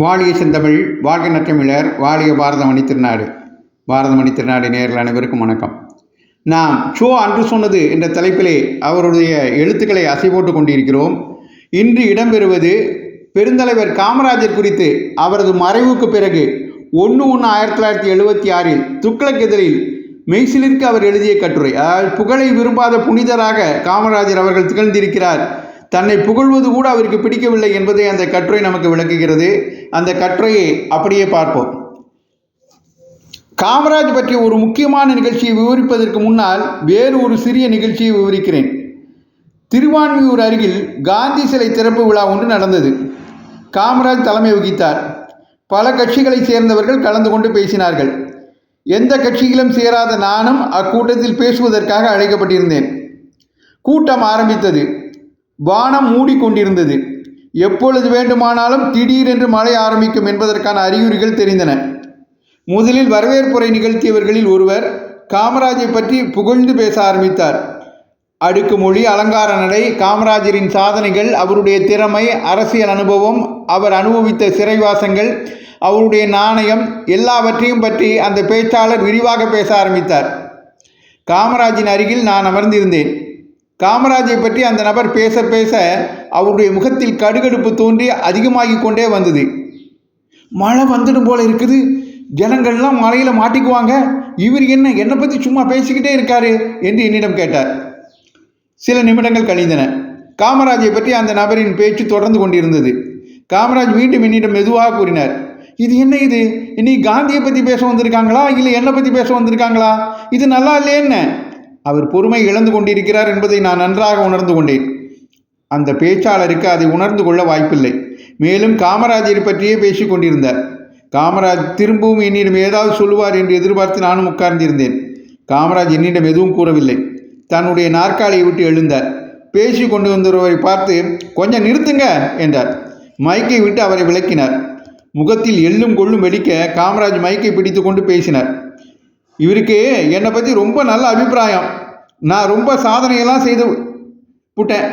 வாழிய செந்தமிழ் வாழ்க நற்றமிழர் வாழிய பாரதமணி திருநாடு. பாரதமணி திருநாடு நேரில் அனைவருக்கும் வணக்கம். நாம் ஷோ அன்று சொன்னது என்ற தலைப்பிலே அவருடைய எழுத்துக்களை அசை போட்டு கொண்டிருக்கிறோம். இன்று இடம்பெறுவது பெருந்தலைவர் காமராஜர் குறித்து அவரது மறைவுக்கு பிறகு ஒன்று ஒன்று ஆயிரத்தி தொள்ளாயிரத்தி எழுபத்தி ஆறில் துக்ளக் எதிரில் மெய்சிலிற்கு அவர் எழுதிய கட்டுரை. அதாவது புகழை விரும்பாத புனிதராக காமராஜர் அவர்கள் திகழ்ந்திருக்கிறார். தன்னை புகழ்வது கூட அவருக்கு பிடிக்கவில்லை என்பதை அந்த கட்டுரை நமக்கு விளக்குகிறது. அந்த கட்டுரையை அப்படியே பார்ப்போம். காமராஜ் பற்றிய ஒரு முக்கியமான நிகழ்ச்சியை விவரிப்பதற்கு முன்னால் வேறு ஒரு சிறிய நிகழ்ச்சியை விவரிக்கிறேன். திருவான்மியூர் அருகில் காந்தி சிலை திறப்பு விழா ஒன்று நடந்தது. காமராஜ் தலைமை வகித்தார். பல கட்சிகளைச் சேர்ந்தவர்கள் கலந்து கொண்டு பேசினார்கள். எந்த கட்சியிலும் சேராத நானும் அக்கூட்டத்தில் பேசுவதற்காக அழைக்கப்பட்டிருந்தேன். கூட்டம் ஆரம்பித்தது. வானம் மூடிக்கொண்டிருந்தது. எப்பொழுது வேண்டுமானாலும் திடீரென்று மழை ஆரம்பிக்கும் என்பதற்கான அறிகுறிகள் தெரிந்தன. முதலில் வரவேற்புரை நிகழ்த்தியவர்களில் ஒருவர் காமராஜை பற்றி புகழ்ந்து பேச ஆரம்பித்தார். அடுக்குமொழி அலங்கார நடை காமராஜரின் சாதனைகள் அவருடைய திறமை அரசியல் அனுபவம் அவர் அனுபவித்த சிறைவாசங்கள் அவருடைய நாணயம் எல்லாவற்றையும் பற்றி அந்த பேச்சாளர் விரிவாக பேச ஆரம்பித்தார். காமராஜின் அருகில் நான் அமர்ந்திருந்தேன். காமராஜை பற்றி அந்த நபர் பேச பேச அவருடைய முகத்தில் கடுகடுப்பு தோன்றி அதிகமாகி கொண்டே வந்தது. மழை வந்துடும் போல இருக்குது. ஜனங்கள்லாம் மழையில் மாட்டிக்குவாங்க. இவர் என்ன என்னை பற்றி சும்மா பேசிக்கிட்டே இருக்காரு என்று என்னிடம் கேட்டார். சில நிமிடங்கள் கழிந்தன. காமராஜை பற்றி அந்த நபரின் பேச்சு தொடர்ந்து கொண்டிருந்தது. காமராஜ் மீண்டும் என்னிடம் மெதுவாக கூறினார். இது என்ன இது? இன்னைக்கு காந்தியை பற்றி பேச வந்திருக்காங்களா? இல்லை என்னை பற்றி பேச வந்திருக்காங்களா? இது நல்லா இல்லையே என்ன? அவர் பொறுமை இழந்து கொண்டிருக்கிறார் என்பதை நான் நன்றாக உணர்ந்து கொண்டேன். அந்த பேச்சாளருக்கு அதை உணர்ந்து கொள்ள வாய்ப்பில்லை. மேலும் காமராஜரை பற்றியே பேசிக் கொண்டிருந்தார். காமராஜ் திரும்பவும் என்னிடம் ஏதாவது சொல்லுவார் என்று எதிர்பார்த்து நானும் உட்கார்ந்திருந்தேன். காமராஜ் என்னிடம் எதுவும் கூறவில்லை. தன்னுடைய நாற்காலியை விட்டு எழுந்தார். பேசி கொண்டு வந்தவரை பார்த்து கொஞ்சம் நிறுத்துங்க என்றார். மைக்கை விட்டு அவரை விளக்கினார் முகத்தில் எள்ளும் கொள்ளும் வெடிக்க காமராஜ் மைக்கை பிடித்து கொண்டு பேசினார். இவருக்கு என்னை பற்றி ரொம்ப நல்ல அபிப்பிராயம். நான் ரொம்ப சாதனையெல்லாம் செய்து விட்டேன்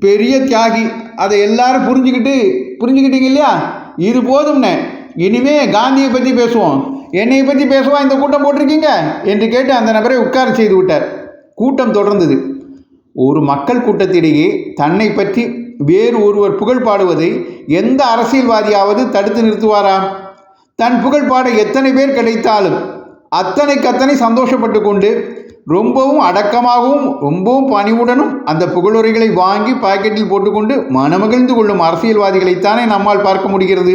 பெரிய தியாகி. அதை எல்லாரும் புரிஞ்சுக்கிட்டு புரிஞ்சுக்கிட்டீங்க இல்லையா? இது போதும்னே. இனிமே காந்தியை பற்றி பேசுவோம். என்னை பற்றி பேசுவோம் இந்த கூட்டம் போட்டிருக்கீங்க? என்று கேட்டு அந்த நபரை உட்கார செய்து விட்டார். கூட்டம் தொடர்ந்தது. ஒரு மக்கள் கூட்டத்திடையே தன்னை பற்றி வேறு ஒருவர் புகழ் பாடுவதை எந்த அரசியல்வாதியாவது தடுத்து நிறுத்துவாரா? தன் புகழ் பாட எத்தனை பேர் கிடைத்தாலும். அத்தனைக்கு அத்தனை சந்தோஷப்பட்டு கொண்டு ரொம்பவும் அடக்கமாகவும் ரொம்பவும் பணிவுடனும் அந்த புகழுரைகளை வாங்கி பாக்கெட்டில் போட்டுக்கொண்டு மனமகிழ்ந்து கொள்ளும் அரசியல்வாதிகளைத்தானே நம்மால் பார்க்க முடிகிறது.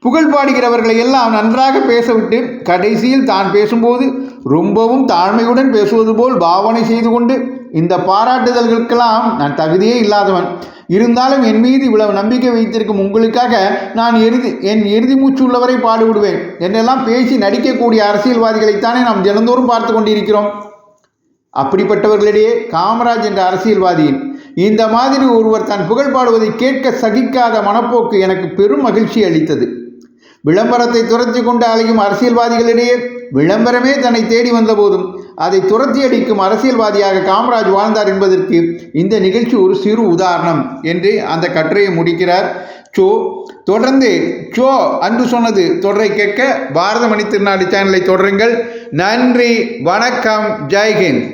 புகழ் பாடுகிறவர்களை எல்லாம் நன்றாக பேசவிட்டு கடைசியில் தான் பேசும்போது ரொம்பவும் தாழ்மையுடன் பேசுவது போல் பாவனை செய்து கொண்டு இந்த பாராட்டுதல்களுக்கெல்லாம் நான் தகுதியே இல்லாதவன். இருந்தாலும் என் மீது இவ்வளவு நம்பிக்கை வைத்திருக்கும் உங்களுக்காக நான் இறுதி என் இறுதி மூச்சு உள்ளவரை பாடுவிடுவேன் என்றெல்லாம் பேசி நடிக்கக்கூடிய அரசியல்வாதிகளைத்தானே நாம் தினந்தோறும் பார்த்து கொண்டிருக்கிறோம். அப்படிப்பட்டவர்களிடையே காமராஜ் என்ற அரசியல்வாதியின் இந்த மாதிரி ஒருவர் தன் புகழ் பாடுவதை கேட்க சகிக்காத மனப்போக்கு எனக்கு பெரும் மகிழ்ச்சி அளித்தது. விளம்பரத்தை துரத்தி கொண்டு அலையும் அரசியல்வாதிகளிடையே விளம்பரமே தன்னை தேடி வந்தபோதும் அதை துரத்தி அடிக்கும் அரசியல்வாதியாக காமராஜ் வாழ்ந்தார் என்பதற்கு இந்த நிகழ்ச்சி ஒரு சிறு உதாரணம் என்று அந்த கட்டுரையை முடிக்கிறார். சோ தொடர்ந்து சோ அன்று சொன்னது தொடரை கேட்க பாரத மணி திருநாடு சேனலை தொடருங்கள். நன்றி வணக்கம் ஜெய்ஹிந்த்